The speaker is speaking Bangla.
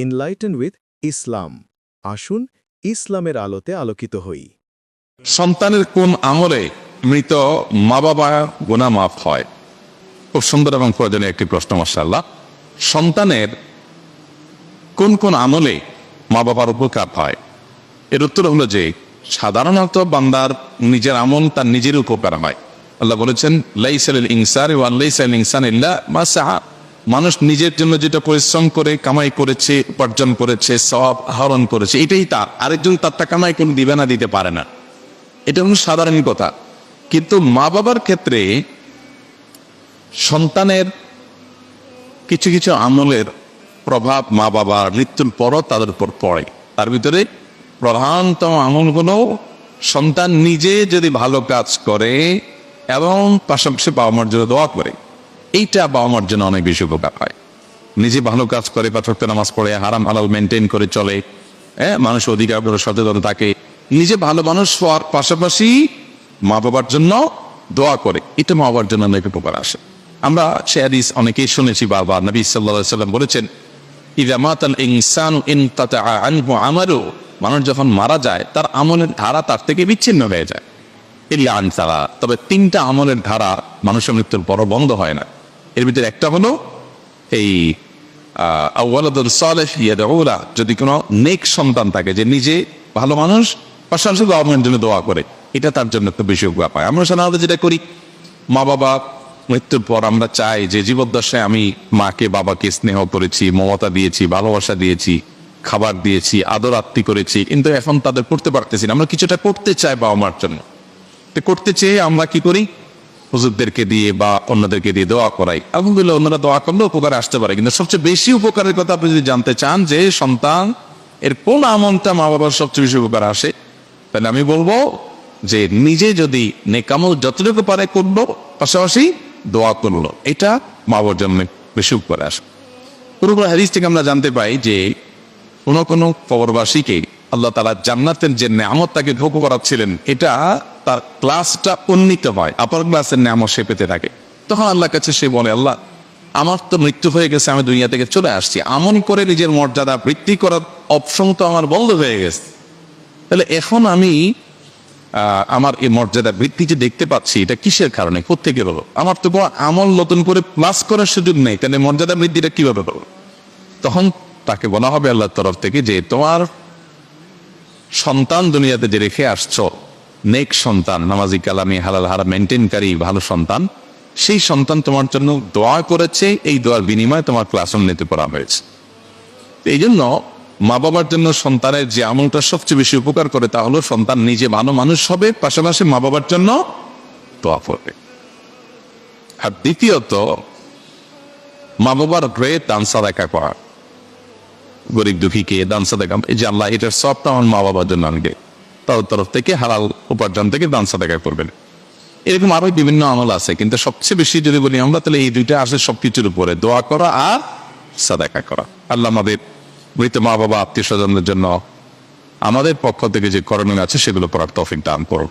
এনলাইটেন উইথ ইসলাম আসুন ইসলামের আলোতে আলোকিত হই। সন্তানের কোন আমলে মৃত মা বাবা গোনা মাফ হয়? খুব সুন্দর এবং প্রয়োজনীয় একটি প্রশ্ন মাসাল্লাহ সন্তানের কোন কোন আমলে মা বাবার উপকার হয়? এর উত্তর হলো যে, সাধারণত বান্দার নিজের আমল তার নিজের উপকার হয়। আল্লাহ বলেছেন লাইসাল ইনসার ওয়াল্লাইসাল ইনসান ইল্লা মা সাহা। মানুষ নিজের জন্য যেটা পরিশ্রম করে, কামাই করেছে, উপার্জন করেছে সব আহরণ করেছে, এটাই তার। আরেকজন তারটা কামাই কোনো দিবে না, দিতে পারে না। এটা হলো সাধারণ কথা। কিন্তু মা বাবার ক্ষেত্রে সন্তানের কিছু কিছু আমলের প্রভাব মা বাবার মৃত্যুর পরও তাদের উপর পড়ে। তার ভিতরে প্রধানতম আমলগুলো সন্তান নিজে যদি ভালো কাজ করে এবং পাশাপাশি বাবা মার জন্য দোয়া করে। এইটা বাবা মার জন্য অনেক বেশি উপকার হয়। নিজে ভালো কাজ করে পাঠক নামাজ পড়ে, হারাম, হালাল মেনটেন করে চলে হ্যাঁ মানুষ অধিকার সচেতন থাকে, নিজে ভালো মানুষ হওয়ার পাশাপাশি মা বাবার জন্য দোয়া করে, এটা মা বাবার জন্য অনেক উপকার আসে। আমরা সে হাদিস অনেকেই শুনেছি বাবা নবী সাল্লাহ সাল্লাম বলেছেন মানুষ যখন মারা যায়, তার আমলের ধারা তার থেকে বিচ্ছিন্ন হয়ে যায়। তবে তিনটা আমলের ধারা মানুষের মৃত্যুর পর বন্ধ হয় না। এর ভিতরে একটা হলো এই যদি কোনো নেক সন্তান থাকে যে নিজে ভালো মানুষ, পাশাপাশি গভর্নমেন্ট জন্য দোয়া করে, এটা তার জন্য একটু বেশি পায়। আমরা সাধারণত যেটা করি, মা বাবা মৃত্যুর পর আমরা চাই যে জীবদ্দশায় আমি মাকে, বাবাকে স্নেহ করেছি, মমতা দিয়েছি, ভালোবাসা দিয়েছি, খাবার দিয়েছি, আদর আত্মি করেছি, কিন্তু এখন তাদের করতে পারতেছি না। আমরা কিছুটা করতে চাই বাবা মার জন্য। তো করতে চেয়ে আমরা কি করি? হুজুরদেরকে দিয়ে বা অন্যদেরকে দিয়ে দোয়া করাই। আলহামদুলিল্লাহ অন্যরা দোয়া করলে উপকারে আসতে পারে। কিন্তু সবচেয়ে বেশি উপকারের কথা আপনি যদি জানতে চান যে সন্তান, এর কোন আমলটা মা বাবার সবচেয়ে বেশি উপকার আসে, তাহলে আমি বলব যে নিজে যদি নেকামল যতটুকু পারে করল, পাশাপাশি দোয়া করল, এটা মা বাবার জন্য বেশি উপকারে আসে। পুরোপুরি হাদিস থেকে আমরা জানতে পাই যে কোন কোন কবরবাসীকে আল্লাহ তালা জান্নাতের যে নামত তাকে ভোগ করাচ্ছিলেন, এটা তার ক্লাসটা উন্নীত হয় আপার ক্লাসের নামত সে পেতে থাকে। তখন আল্লাহর কাছে সে বলে, আল্লাহ, আমার তো মৃত্যু হয়ে গেছে, আমি দুনিয়া থেকে চলে আসছি। আমন করে নিজের মর্যাদা বৃদ্ধি করার অপশন তো আমার বন্ধ হয়ে গেছে। তাহলে এখন আমি আমার এই মর্যাদা বৃদ্ধি যে দেখতে পাচ্ছি, এটা কিসের কারণে? কোথেকে হলো আমার তো কোনো আমল নতুন করে প্লাস করার সুযোগ নেই, তাহলে মর্যাদা বৃদ্ধিটা কীভাবে হলো তখন তাকে বলা হবে আল্লাহর তরফ থেকে যে, তোমার সন্তান দুনিয়াতে যে রেখে আসছো নেক সন্তান, নামাজি কালামি হালাল হারা মেনটেনকারী ভালো সন্তান। সেই সন্তান তোমার জন্য দোয়া করেছে, এই দোয়ার বিনিময়ে তোমার ক্লাস উন্নতি করা হয়েছে। এই জন্য মা বাবার জন্য সন্তানের যে আমলটা সবচেয়ে বেশি উপকার করে, তা হলো সন্তান নিজে ভালো মানুষ হবে, পাশাপাশি মা বাবার জন্য দোয়া করবে। আর দ্বিতীয়ত মা বাবার গ্রেট দান সাদাকা করা। গরিব দুঃখীকে দান সাদাকা এই যে আল্লাহ, এটার সবটা আমার মা বাবার জন্য আনবে। তার তরফ থেকে হালাল উপার্জন থেকে দান সাদাকা করবেন। এরকম আরও বিভিন্ন আমল আছে, কিন্তু সবচেয়ে বেশি যদি বলি আমরা, তাহলে এই দুইটা আসে সবকিছুর উপরে, দোয়া করা আর সাদাকা করা। আল্লাহ আমাদের মৃত মা বাবা আত্মীয় স্বজনদের জন্য আমাদের পক্ষ থেকে যে করণীয় আছে, সেগুলো করার তফিক দান করুন